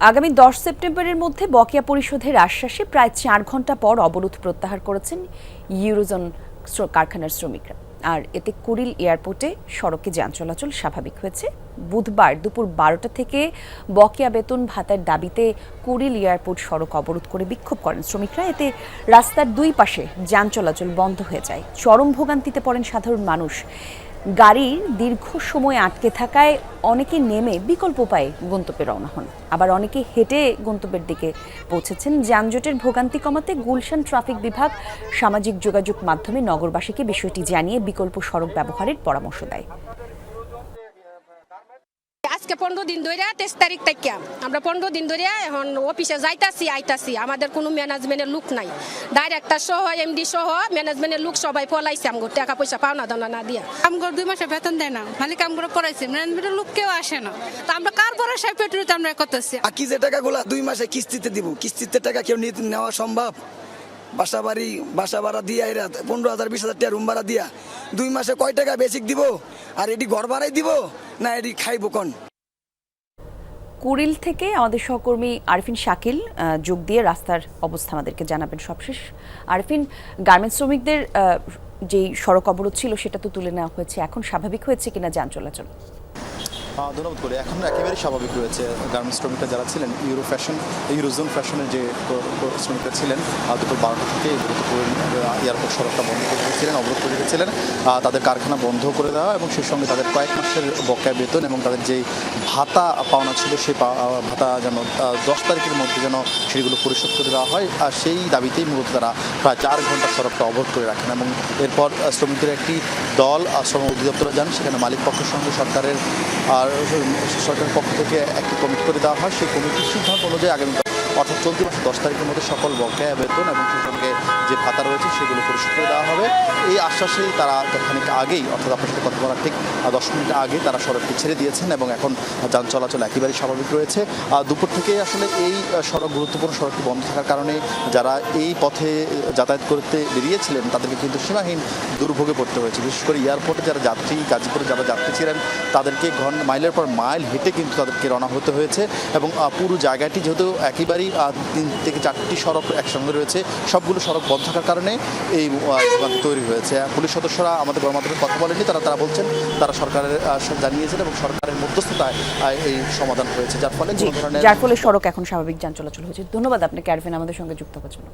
আগামী দশ সেপ্টেম্বরের মধ্যে বকেয়া পরিশোধের আশ্বাসে প্রায় চার ঘণ্টা পর অবরোধ প্রত্যাহার করেছেন ইউরোজন কারখানার শ্রমিকরা। আর এতে কুড়িল এয়ারপোর্টে সড়কে যান চলাচল স্বাভাবিক হয়েছে। বুধবার দুপুর বারোটা থেকে বকেয়া বেতন ভাতার দাবিতে কুড়িল এয়ারপোর্ট সড়ক অবরোধ করে বিক্ষোভ করেন শ্রমিকরা। এতে রাস্তার দুই পাশে যান চলাচল বন্ধ হয়ে যায়। চরম ভোগান্তিতে পড়েন সাধারণ মানুষ। গাড়ির দীর্ঘ সময় আটকে থাকায় অনেকে নেমে বিকল্প উপায়ে গন্তব্যে রওনা হন। আবার অনেকে হেঁটে গন্তব্যের দিকে পৌঁছেছেন। যানজটের ভোগান্তি কমাতে গুলশান ট্রাফিক বিভাগ সামাজিক যোগাযোগ মাধ্যমে নগরবাসীকে বিষয়টি জানিয়ে বিকল্প সড়ক ব্যবহারের পরামর্শ দেয়। আজকে পনেরো দিন ধরে তেইশ তারিখ থেকে আমরা পনেরো দিন ধরে এখন অফিসে যাইতাছি আইতাছি। আমাদের কোনো ম্যানেজমেন্টের লোক নাই। ডাইরেক্টর সহ এমডি সহ ম্যানেজমেন্টের লোক সবাই পলাইছে আমগো টাকা পয়সা পাওনা দানা না দিয়া। কাম করে দুই মাসে বেতন দেয় না মালিক কাম করে পড়াইছে ম্যানেজমেন্টের লোক কেউ আসে না। তো আমরা কার ভরসায় পেট্রোল আমরা করতেছি বাকি যে টাকাগুলো দুই মাসে কিস্তিতে দিব কিস্তিতে টাকা কেউ নিতে নেওয়া সম্ভব? বাসা বাড়ি বাসা ভাড়া দিয়া এরা পনেরো হাজার বিশ হাজার টাকা রুম ভাড়া দিয়া দুই মাসে কয় টাকা বেসিক দিব? আর এটি ঘর ভাড়াই দিব? না এটি খাইব কোন? কুড়িল থেকে আমাদের সহকর্মী আরফিন শাকিল যোগ দিয়ে রাস্তার অবস্থা আমাদেরকে জানাবেন সবশেষ। আরফিন, গার্মেন্টস শ্রমিকদের যেই সড়ক অবরোধ ছিল সেটা তো তুলে নেওয়া হয়েছে। এখন স্বাভাবিক হয়েছে কিনা যান চলাচল ধন্যবাদ করে এখন একেবারেই স্বাভাবিক রয়েছে। গার্মেন্টস শ্রমিকরা যারা ছিলেন ইউরো ফ্যাশন ইউরোজোন ফ্যাশনের যে শ্রমিকরা ছিলেন দুপুর বারোটা থেকে এয়ারপোর্ট সড়কটা বন্ধ করে দিয়েছিলেন অবরোধ করে আহ, তাদের কারখানা বন্ধ করে দেওয়া এবং সেই সঙ্গে তাদের কয়েক মাসের বকেয়া বেতন এবং তাদের যেই ভাতা পাওনা ছিল সেই ভাতা যেন দশ তারিখের মধ্যে যেন সেগুলো পরিশোধ করে দেওয়া হয়। আর সেই দাবিতেই মূলত তারা প্রায় চার ঘণ্টা সড়কটা অবরোধ করে রাখেন এবং এরপর শ্রমিকদের একটি দল শ্রম অধিদপ্তরে যান সেখানে মালিক পক্ষের সঙ্গে সরকারের আর সরকারের পক্ষ থেকে একটি কমিটি করে দেওয়া হয়। সেই কমিটির সিদ্ধান্ত অনুযায়ী আগামী অর্থাৎ চলতি মাসে দশ তারিখের মধ্যে সকল বকেয়া বেতন এবং সঙ্গে যে ভাতা রয়েছে সেগুলো পরিশোধ করে দেওয়া হবে। এই আশ্বাসেই তারা খানিক আগেই, অর্থাৎ আপনার সাথে কথা বলার ঠিক দশ মিনিট আগে তারা সড়কটি ছেড়ে দিয়েছেন এবং এখন যান চলাচল একেবারেই স্বাভাবিক রয়েছে। দুপুর থেকে আসলে এই সড়ক, গুরুত্বপূর্ণ সড়কটি বন্ধ থাকার কারণে যারা এই পথে যাতায়াত করতে বেরিয়েছিলেন, তাদেরকে কিন্তু সীমাহীন দুর্ভোগে পড়তে হয়েছে। বিশেষ করে এয়ারপোর্টে যারা যাত্রী, গাজীপুরে যারা যাত্রী ছিলেন, তাদেরকে ঘন, মাইলের পর মাইল হেঁটে কিন্তু তাদেরকে রওনা হতে হয়েছে। এবং পুরো জায়গাটি যেহেতু একেবারেই তিন থেকে চারটি সড়ক একসঙ্গে রয়েছে। সবগুলো সড়ক বন্ধ থাকার কারণে এই ভোগান্তি তৈরি হয়েছে। পুলিশ সদস্যরা আমাদের গণমাধ্যমে কথা বলেনি তারা তারা বলছেন তারা সরকারের জানিয়েছেন এবং সরকারের মধ্যস্থতায় এই সমাধান হয়েছে। যার ফলে যার ফলে সড়ক এখন স্বাভাবিক যান চলাচল হয়েছে। ধন্যবাদ আপনাকে আরফিন আমাদের সঙ্গে যুক্ত হওয়ার জন্য।